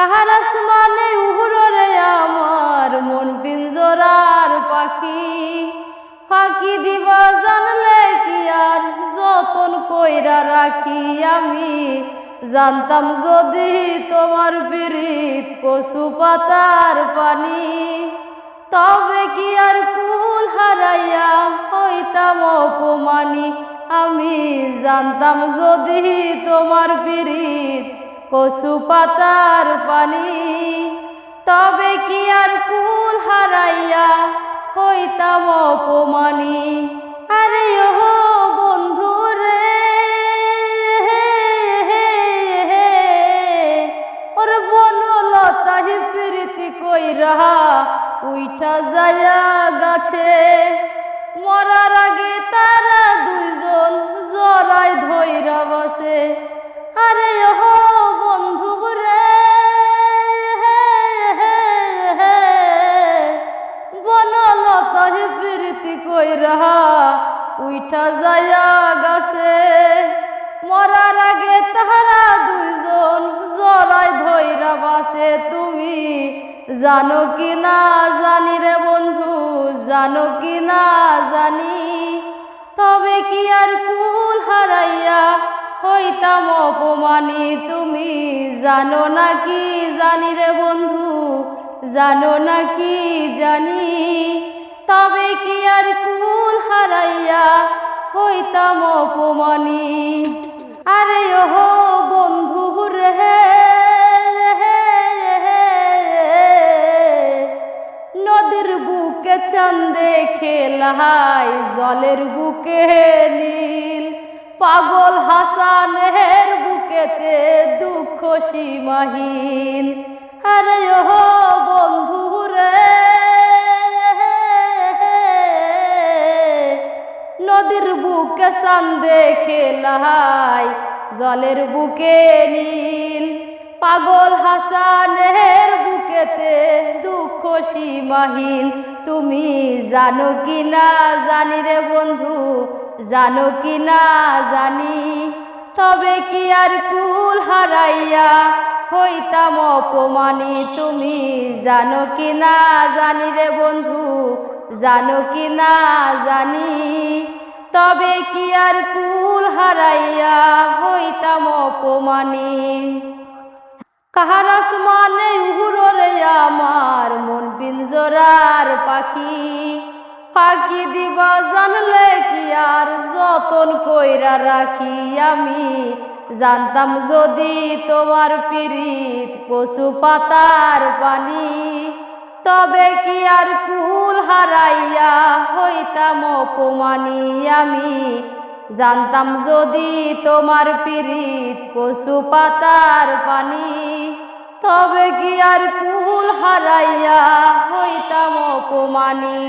কাহার আসমানে উহুরে আমার মন পিঞ্জরার পাখি। ফাঁকি দিব জানলে কি আর যতন কইরা রাখি আমি। জানতাম যদি তোমার পিরিত কচু পাতার পানি, তবে কি আর কুল হারাইয়া হইতাম অপমানি। আমি জানতাম যদি তোমার পিরিত কচু পাতার পানি, তবে কি আর কুল হারাইয়া হইতাম অপমানি? আরে ওহো বন্ধু রে ওর বনলতাহি প্রীতি কইরা উইঠা যায়া গাছে। কইরা উইঠা যায়া গাছে। মরার আগে তাহারা দুইজন জরাই ধইরা বাসে। তুমি জানো কি না জানি রে বন্ধু, জানো কি না জানি। তবে কি আর কুল হারাইয়া হইতাম অপমানি? তুমি জানো নাকি জানি রে বন্ধু, জানো নাকি জানি। হইতাম অপমানি। আরে ওহো বন্ধু রে। নদীর বুকে চান্দে খেলাই, জলের বুকে নীল। পাগল হাসানের বুকেতে দুঃখ সীমাহীন। নদীর বুকে চান্দে খেলাই জলের বুকে নীল, পাগল হাসানের বুকেতে দুঃখ সীমাহীন। তুমি জানো কি না জানি রে বন্ধু, জানো কি না জানি। তবে কি আর কুল হারাইয়া হইতাম অপমানি? তুমি জানো কি না জানি রে বন্ধু, জানো কি না জানি। তবে কি আর কুল হারাইয়া হইতাম অপমানি? কাহার আসমানে উহুরে আমার মন পিঞ্জরার পাখি? ফাঁকি দিবা জানলে কি আর যতন কইরা রাখি আমি? জানতাম যদি তোমার পিরিত কচু পাতার পানি, তবে কি আর হইতাম অপমানি আমি। জানতাম যদি তোমার পিরিত কচু পাতার পানি, তবে কি আর কুল হারাইয়া হইতাম অপমানি